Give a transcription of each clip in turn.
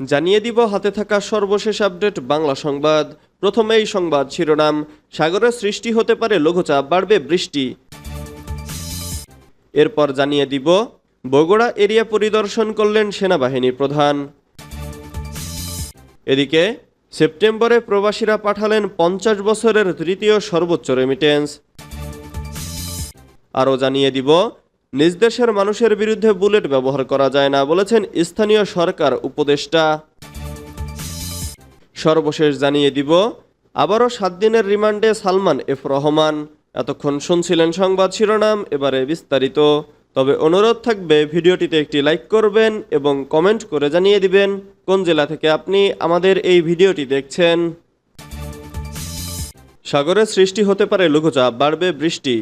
জানিয়ে দিব হাতে থাকা সর্বশেষ আপডেট বাংলা সংবাদ। প্রথমেই সংবাদ শিরোনাম, সাগরে সৃষ্টি হতে পারে লঘুচাপ, বাড়বে বৃষ্টি। এরপর জানিয়ে দিব, বগুড়া এরিয়া পরিদর্শন করলেন সেনাবাহিনী প্রধান। এদিকে, সেপ্টেম্বরে প্রবাসীরা পাঠালেন পঞ্চাশ বছরের তৃতীয় সর্বোচ্চ রেমিটেন্স আরও জানিয়ে দিব নিজ দেশের মানুষের বিরুদ্ধে বুলেট ব্যবহার করা যায় না বলেছেন স্থানীয় সরকার উপদেষ্টা। সর্বশেষ জানিয়ে দিব, আবারও সাত দিনের রিমান্ডে সালমান এফ রহমান। এতক্ষণ শুনছিলেন সংবাদ শিরোনাম, এবারে বিস্তারিত। তবে অনুরোধ থাকবে, ভিডিওটিতে একটি লাইক করবেন এবং কমেন্ট করে জানিয়ে দিবেন কোন জেলা থেকে আপনি আমাদের এই ভিডিওটি দেখছেন। সাগরে সৃষ্টি হতে পারে লঘুচাপ বাড়বে বৃষ্টি।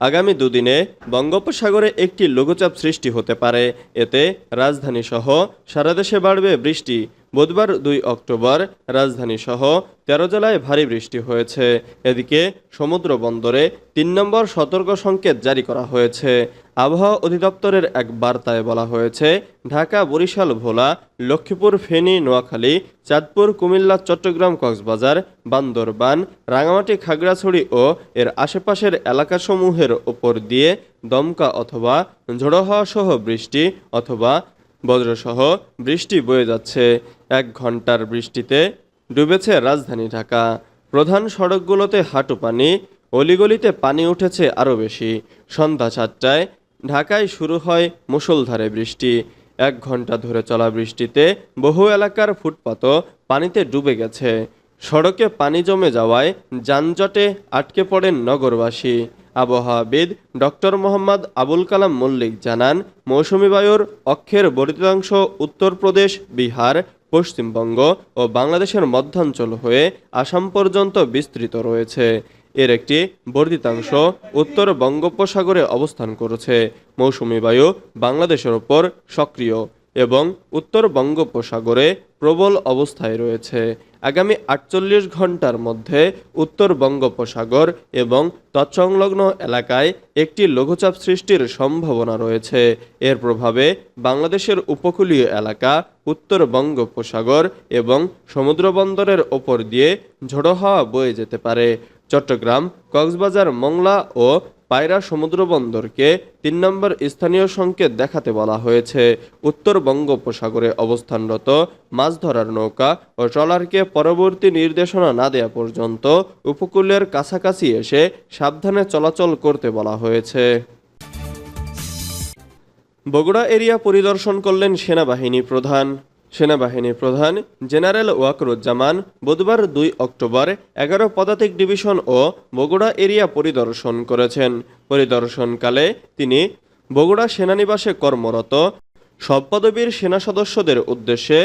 আগামী দুদিনে বঙ্গোপসাগরে একটি লঘুচাপ সৃষ্টি হতে পারে। এতে রাজধানীসহ সারা দেশে বাড়বে বৃষ্টি। বুধবার দুই অক্টোবর রাজধানীসহ তেরো জেলায় ভারী বৃষ্টি হয়েছে। এদিকে সমুদ্র বন্দরে তিন নম্বর সতর্ক সংকেত জারি করা হয়েছে। আবহাওয়া অধিদপ্তরের এক বার্তায় বলা হয়েছে, ঢাকা, বরিশাল, ভোলা, লক্ষ্মীপুর, ফেনী, নোয়াখালী, চাঁদপুর, কুমিল্লা, চট্টগ্রাম, কক্সবাজার, বান্দরবান রাঙামাটি খাগড়াছড়ি ও এর আশেপাশের এলাকাসমূহের ওপর দিয়ে দমকা অথবা ঝোড়ো সহ বৃষ্টি অথবা বজ্রসহ বৃষ্টি বয়ে যাচ্ছে। এক ঘণ্টার বৃষ্টিতে ডুবেছে রাজধানী ঢাকা। প্রধান সড়কগুলোতে হাঁটু পানি, অলিগলিতে পানি উঠেছে আরও বেশি। সন্ধ্যা সাতটায় ঢাকায় শুরু হয় মুষলধারে বৃষ্টি। এক ঘণ্টা ধরে চলা বৃষ্টিতে বহু এলাকার ফুটপাতও পানিতে ডুবে গেছে। সড়কে পানি জমে যাওয়ায় যানজটে আটকে পড়েন নগরবাসী। আবহাওয়াবিদ ডক্টর মোহাম্মদ আবুল কালাম মল্লিক জানান, মৌসুমি বায়ুর অক্ষের বর্ধিতাংশ উত্তরপ্রদেশ বিহার, পশ্চিমবঙ্গ ও বাংলাদেশের মধ্যাঞ্চল হয়ে আসাম পর্যন্ত বিস্তৃত রয়েছে। এর একটি বর্ধিতাংশ উত্তর বঙ্গোপসাগরে অবস্থান করেছে। মৌসুমি বায়ু বাংলাদেশের ওপর সক্রিয় এবং উত্তর বঙ্গোপসাগরে প্রবল অবস্থায় রয়েছে। আগামী আটচল্লিশ ঘণ্টার মধ্যে উত্তর বঙ্গোপসাগর এবং তৎসংলগ্ন এলাকায় একটি লঘুচাপ সৃষ্টির সম্ভাবনা রয়েছে। এর প্রভাবে বাংলাদেশের উপকূলীয় এলাকা উত্তর বঙ্গোপসাগর এবং সমুদ্রবন্দরের ওপর দিয়ে ঝোড়ো হাওয়া বয়ে যেতে পারে। চট্টগ্রাম, কক্সবাজার, মংলা ও পায়রা সমুদ্র বন্দরকে তিন নম্বর স্থানীয় সংকেত দেখাতে বলা হয়েছে। উত্তর বঙ্গোপসাগরে অবস্থানরত মাছ ধরার নৌকা ও ট্রলারকে পরবর্তী নির্দেশনা না দেওয়া পর্যন্ত উপকূলের কাছাকাছি এসে সাবধানে চলাচল করতে বলা হয়েছে। বগুড়া এরিয়া পরিদর্শন করলেন সেনাবাহিনী প্রধান। সেনাবাহিনী প্রধান জেনারেল ওয়াকরুজ্জামান বুধবার দুই অক্টোবর এগারো পদাতিক ডিভিশন ও বগুড়া এরিয়া পরিদর্শন করেছেন। পরিদর্শনকালে তিনি বগুড়া সেনানিবাসে কর্মরত, সব পদবীর সেনা সদস্যদের উদ্দেশ্যে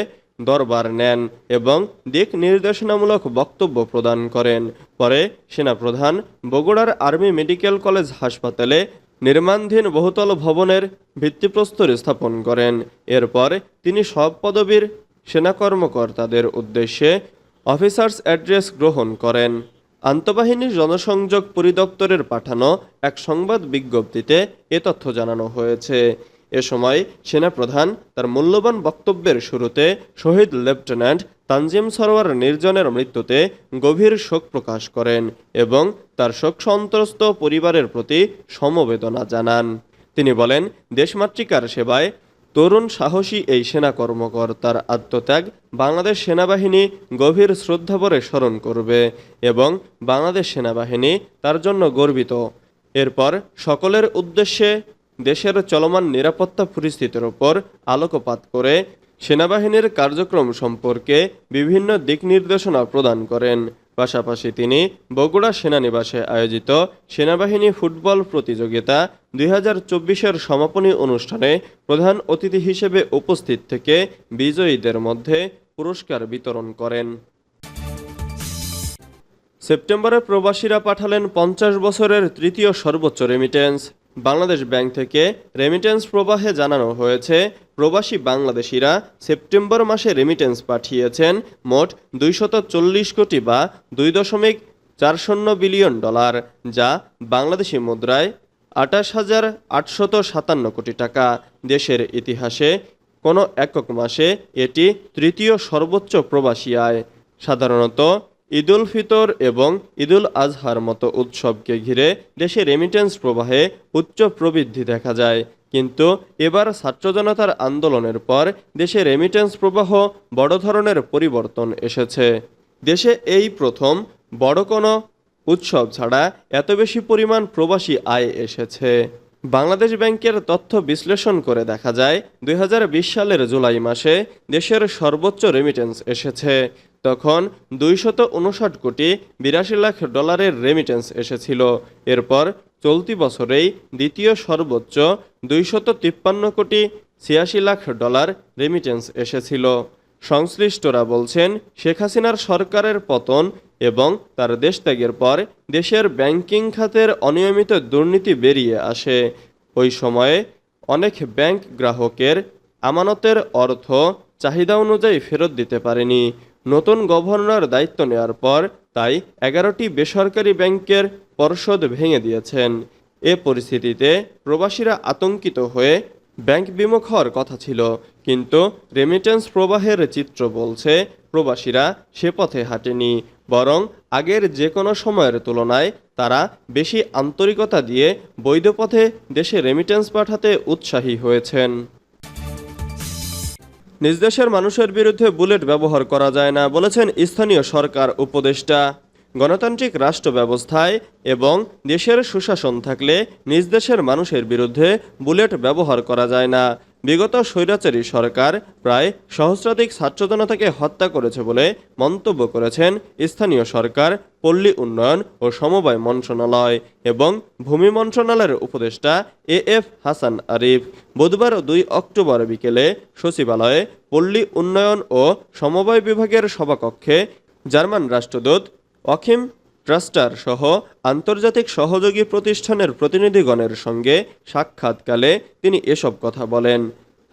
দরবার নেন এবং দিক নির্দেশনামূলক বক্তব্য প্রদান করেন। পরে সেনাপ্রধান বগুড়ার আর্মি মেডিকেল কলেজ হাসপাতালে নির্মাণধীন বহুতল ভবনের ভিত্তিপ্রস্তর স্থাপন করেন। এরপর তিনি সব পদবীর সেনা কর্মকর্তাদের উদ্দেশ্যে অফিসার্স অ্যাড্রেস গ্রহণ করেন। আন্তঃবাহিনী জনসংযোগ পরিদপ্তরের পাঠানো এক সংবাদ বিজ্ঞপ্তিতে এ তথ্য জানানো হয়েছে। এ সময় সেনাপ্রধান তার মূল্যবান বক্তব্যের শুরুতে শহীদ লেফটেন্যান্ট তানজিম সরোয়ার নির্জনের মৃত্যুতে গভীর শোক প্রকাশ করেন এবং তার শোক সন্ত্রস্ত পরিবারের প্রতি সমবেদনা জানান। তিনি বলেন, দেশমাতৃকার সেবায় তরুণ সাহসী এই সেনা কর্মকর্তার আত্মত্যাগ বাংলাদেশ সেনাবাহিনী গভীর শ্রদ্ধাভরে স্মরণ করবে এবং বাংলাদেশ সেনাবাহিনী তার জন্য গর্বিত। এরপর সকলের উদ্দেশ্যে দেশের চলমান নিরাপত্তা পরিস্থিতির ওপর আলোকপাত করে সেনাবাহিনীর কার্যক্রম সম্পর্কে বিভিন্ন দিক নির্দেশনা প্রদান করেন। পাশাপাশি তিনি বগুড়া সেনানিবাসে আয়োজিত সেনাবাহিনী ফুটবল প্রতিযোগিতা দুই হাজার চব্বিশের সমাপনী অনুষ্ঠানে প্রধান অতিথি হিসেবে উপস্থিত থেকে বিজয়ীদের মধ্যে পুরস্কার বিতরণ করেন। সেপ্টেম্বরে প্রবাসীরা পাঠালেন পঞ্চাশ বছরের তৃতীয় সর্বোচ্চ রেমিটেন্স বাংলাদেশ ব্যাংক থেকে রেমিটেন্স প্রবাহে জানানো হয়েছে, প্রবাসী বাংলাদেশিরা সেপ্টেম্বর মাসে রেমিটেন্স পাঠিয়েছেন মোট দুইশত চল্লিশ কোটি বা দুই দশমিক চার শূন্য বিলিয়ন ডলার, যা বাংলাদেশি মুদ্রায় আটাশ হাজার আটশত সাতান্ন কোটি টাকা। দেশের ইতিহাসে কোনো একক মাসে এটি তৃতীয় সর্বোচ্চ প্রবাসী আয়। সাধারণত ঈদুল ফিতর এবং ঈদুল আজহার মতো উৎসবকে ঘিরে দেশে রেমিটেন্স প্রবাহে উচ্চ প্রবৃদ্ধি দেখা যায়। কিন্তু এবার ছাত্র জনতার আন্দোলনের পর দেশে রেমিটেন্স প্রবাহ বড় ধরনের পরিবর্তন এসেছে। দেশে এই প্রথম বড় কোনো উৎসব ছাড়া এত বেশি পরিমাণ প্রবাসী আয় এসেছে। বাংলাদেশ ব্যাংকের তথ্য বিশ্লেষণ করে দেখা যায়, দুই হাজার বিশ সালের জুলাই মাসে দেশের সর্বোচ্চ রেমিটেন্স এসেছে। তখন দুইশত উনষাট কোটি বিরাশি লাখ ডলারের রেমিটেন্স এসেছিল। এরপর চলতি বছরেই দ্বিতীয় সর্বোচ্চ দুইশত তিপ্পান্ন কোটি ছিয়াশি লাখ ডলার রেমিটেন্স এসেছিল। সংশ্লিষ্টরা বলছেন, শেখ হাসিনার সরকারের পতন এবং তার দেশত্যাগের পর দেশের ব্যাংকিং খাতের অনিয়মিত দুর্নীতি বেরিয়ে আসে। ওই সময়ে অনেক ব্যাংক গ্রাহকের আমানতের অর্থ চাহিদা অনুযায়ী ফেরত দিতে পারেনি। নতুন গভর্নর দায়িত্ব নেওয়ার পর তাই এগারোটি বেসরকারি ব্যাংকের পর্ষদ ভেঙে দিয়েছেন। এ পরিস্থিতিতে প্রবাসীরা আতঙ্কিত হয়ে ব্যাংক বিমুখ হওয়ার কথা ছিল। কিন্তু রেমিটেন্স প্রবাহের চিত্র বলছে, প্রবাসীরা সে পথে হাঁটেনি। বরং আগের যে কোনো সময়ের তুলনায় তারা বেশি আন্তরিকতা দিয়ে বৈধ পথে দেশে রেমিটেন্স পাঠাতে উৎসাহী হয়েছেন। নিজ দেশের মানুষের বিরুদ্ধে বুলেট ব্যবহার করা যায় না বলেছেন স্থানীয় সরকার উপদেষ্টা। গণতান্ত্রিক রাষ্ট্র ব্যবস্থায় এবং দেশের সুশাসন থাকলে নিজ দেশের মানুষের বিরুদ্ধে বুলেট ব্যবহার করা যায় না। বিগত স্বৈরাচারী সরকার প্রায় সহস্রাধিক ছাত্র জনতাকে হত্যা করেছে বলে মন্তব্য করেছেন স্থানীয় সরকার, পল্লী উন্নয়ন ও সমবায় মন্ত্রণালয় এবং ভূমি মন্ত্রণালয়ের উপদেষ্টা এ এফ হাসান আরিফ। বুধবার দুই অক্টোবর বিকেলে সচিবালয়ে পল্লী উন্নয়ন ও সমবায় বিভাগের সভাকক্ষে জার্মান রাষ্ট্রদূত অখিম ট্রাস্টার সহ আন্তর্জাতিক সহযোগী প্রতিষ্ঠানের প্রতিনিধিগণের সঙ্গে সাক্ষাৎকালে তিনি এসব কথা বলেন।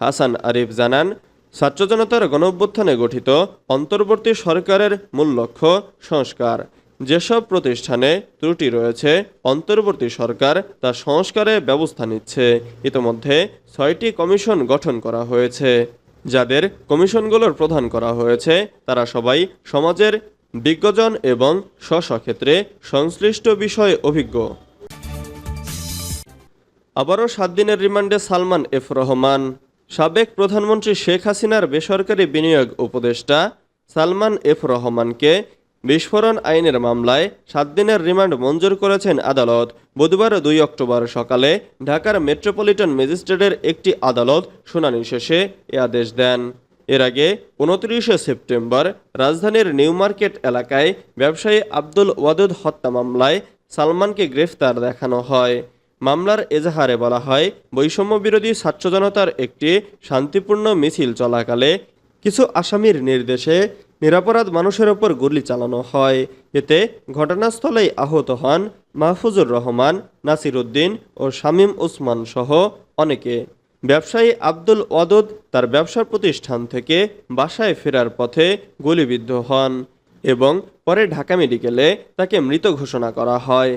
হাসান আরিফ জানান ছাত্র জনতার গণঅভ্যুত্থানে গঠিত অন্তর্বর্তী সরকারের মূল লক্ষ্য সংস্কার। যেসব প্রতিষ্ঠানে ত্রুটি রয়েছে, অন্তর্বর্তী সরকার তা সংস্কারে ব্যবস্থা নিচ্ছে। ইতোমধ্যে ছয়টি কমিশন গঠন করা হয়েছে। যাদের কমিশনগুলোর প্রধান করা হয়েছে, তারা সবাই সমাজের বিজ্ঞজন এবং স্ব ক্ষেত্রে সংশ্লিষ্ট বিষয়ে অভিজ্ঞ। আবারও সাত দিনের রিমান্ডে সালমান এফ রহমান। সাবেক প্রধানমন্ত্রী শেখ হাসিনার বেসরকারি বিনিয়োগ উপদেষ্টা সালমান এফ রহমানকে বিস্ফোরণ আইনের মামলায় সাত দিনের রিমান্ড মঞ্জুর করেছেন আদালত। বুধবার দুই অক্টোবর সকালে ঢাকার মেট্রোপলিটন ম্যাজিস্ট্রেটের একটি আদালত শুনানি শেষে এ আদেশ দেন। এর আগে উনত্রিশে সেপ্টেম্বর রাজধানীর নিউ মার্কেট এলাকায় ব্যবসায়ী আব্দুল ওয়াদুদ হত্যা মামলায় সালমানকে গ্রেফতার দেখানো হয়। মামলার এজাহারে বলা হয়, বৈষম্য বিরোধী ছাত্র একটি শান্তিপূর্ণ মিছিল চলাকালে কিছু আসামির নির্দেশে নিরাপরাধ মানুষের ওপর গুলি চালানো হয়। এতে ঘটনাস্থলেই আহত হন মাহফুজুর রহমান, নাসির উদ্দিন ও শামীম উসমান সহ অনেকে। ব্যবসায়ী আব্দুল ওয়াদুদ তার ব্যবসার প্রতিষ্ঠান থেকে বাসায় ফেরার পথে গুলিবিদ্ধ হন এবং পরে ঢাকা মেডিকেলে তাকে মৃত ঘোষণা করা হয়।